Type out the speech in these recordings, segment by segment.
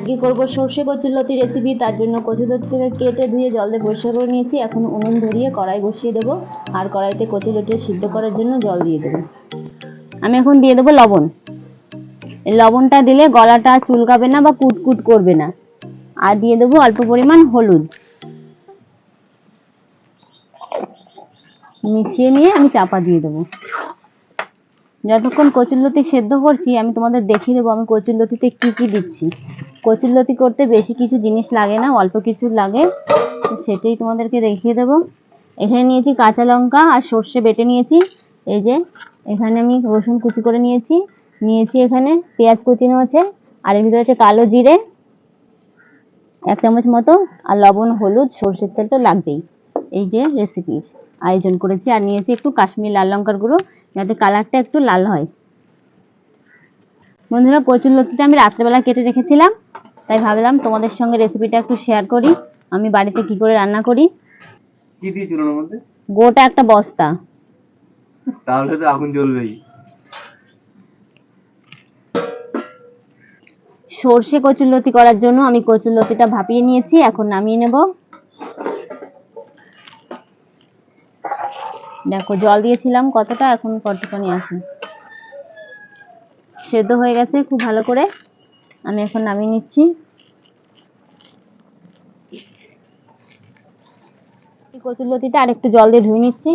আজকে করব? সর্ষে কচুরলতি রেসিপি তার জন্য কচুরলতিটাকে কেটে ধুয়ে জল দিয়ে পরিষ্কার করে নিয়েছি। এখন উনুন ধরিয়ে কড়াই বসিয়ে দেবো। আর কড়াইতে কচুরলতি সিদ্ধ করার জন্য জল দিয়ে দেবো। আমি এখন দিয়ে দেবো লবণ। লবণটা দিলে গলাটা চুলকাবে না বা কুটকুট করবে না। আর দিয়ে দেবো অল্প পরিমাণ হলুদ। মিশিয়ে নিয়ে আমি চাপা দিয়ে দেবো। যতক্ষণ কচুরলতি সেদ্ধ করছি, আমি তোমাদের দেখিয়ে দেবো আমি কচুরলতিতে কি কি দিচ্ছি। কচুরলতি করতে বেশি কিছু জিনিস লাগে না, অল্প কিছু লাগে সেটাই তোমাদেরকে দেখিয়ে দেবো। এখানে নিয়েছি কাঁচা লঙ্কা আর সর্ষে বেটে নিয়েছি। এই যে, এখানে আমি রসুন কুচি করে নিয়েছি। নিয়েছি এখানে পেঁয়াজ কুচিনো আছে, আর এর ভিতরে আছে কালো জিরে, এক চামচ মতো, আর লবণ, হলুদ, সর্ষের তেল তো লাগবেই। এই যে রেসিপির আয়োজন করেছি আর নিয়েছি একটু কাশ্মীর লাল লঙ্কার গুঁড়ো যাতে কালারটা একটু লাল হয়। বন্ধুরা কচুর লতিটা আমি রাত্রেবেলা কেটে রেখেছিলাম তাই ভাবলাম তোমাদের সঙ্গে রেসিপিটা একটু শেয়ার করি আমি বাড়িতে কি করে রান্না করি। কি দিয়েছিল ওর মধ্যে? গোটা একটা বস্তা। তাহলে তো আগুন জ্বলবেই। সর্ষে কচুরলতি করার জন্য আমি কচুরলতিটা ভাপিয়ে নিয়েছি এখন নামিয়ে নেব। দেখো, জল দিয়েছিলাম কতটা, এখন কতখানি আছে। সেদ্ধ হয়ে গেছে খুব ভালো করে। আমি এখন নামিয়ে নিচ্ছি। কচুরলতিটা আর একটু জল দিয়ে ধুয়ে নিচ্ছি।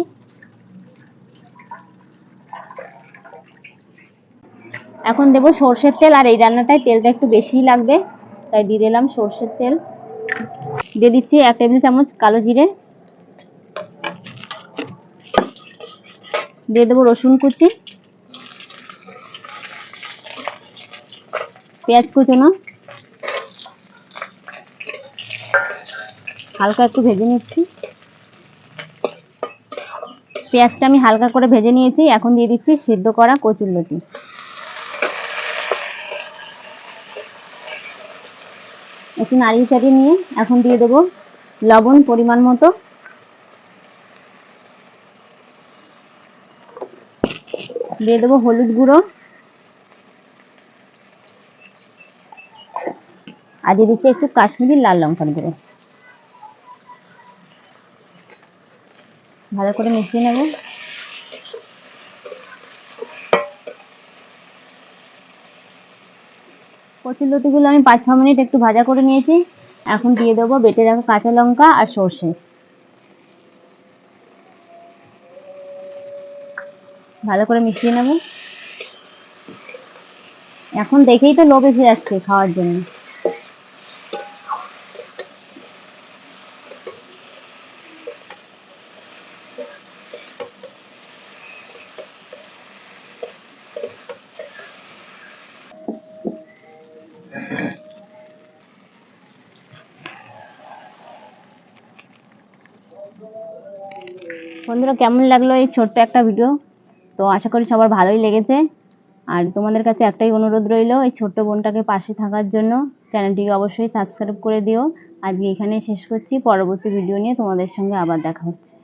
এখন দেবো সর্ষের তেল, আর এই রান্নাটায় তেলটা একটু বেশিই লাগবে, তাই দিয়ে দিলাম সর্ষের তেল। দিয়ে দিচ্ছি এক টেবিল চামচ কালো জিরে। দিয়ে দেবো রসুন কুচি। পেঁয়াজ কুচোনো। হালকা একটু ভেজে নিচ্ছি। পেঁয়াজটা আমি হালকা করে ভেজে নিয়েছি, এখন দিয়ে দিচ্ছি সিদ্ধ করা কচুরলতি একটু নাড়িয়ে চাড়িয়ে নিয়ে এখন দিয়ে দেবো লবণ পরিমাণ মতো। দিয়ে দেবো হলুদ গুঁড়ো। আর দিয়ে দিচ্ছি একটু কাশ্মীরি লাল লঙ্কার গুঁড়ো। ভালো করে মিশিয়ে নেব। কচুর লতিগুলো আমি পাঁচ ছ মিনিট একটু ভাজা করে নিয়েছি। এখন দিয়ে দেবো বেটে রাখা কাঁচা লঙ্কা আর সর্ষে। ভালো করে মিশিয়ে নেব। এখন দেখেই তো লোভ এসে যাচ্ছে খাওয়ার জন্য। বন্ধুরা, কেমন লাগল এই ছোট্ট একটা ভিডিও? তো আশা করি সবার ভালোই লেগেছে। আর তোমাদের কাছে একটাই অনুরোধ রইল, এই ছোট্ট বোনটাকে পাশে থাকার জন্য চ্যানেলটিকে অবশ্যই সাবস্ক্রাইব করে দিও। আজকে এখানে শেষ করছি, পরবর্তী ভিডিও নিয়ে তোমাদের সঙ্গে আবার দেখা হচ্ছে।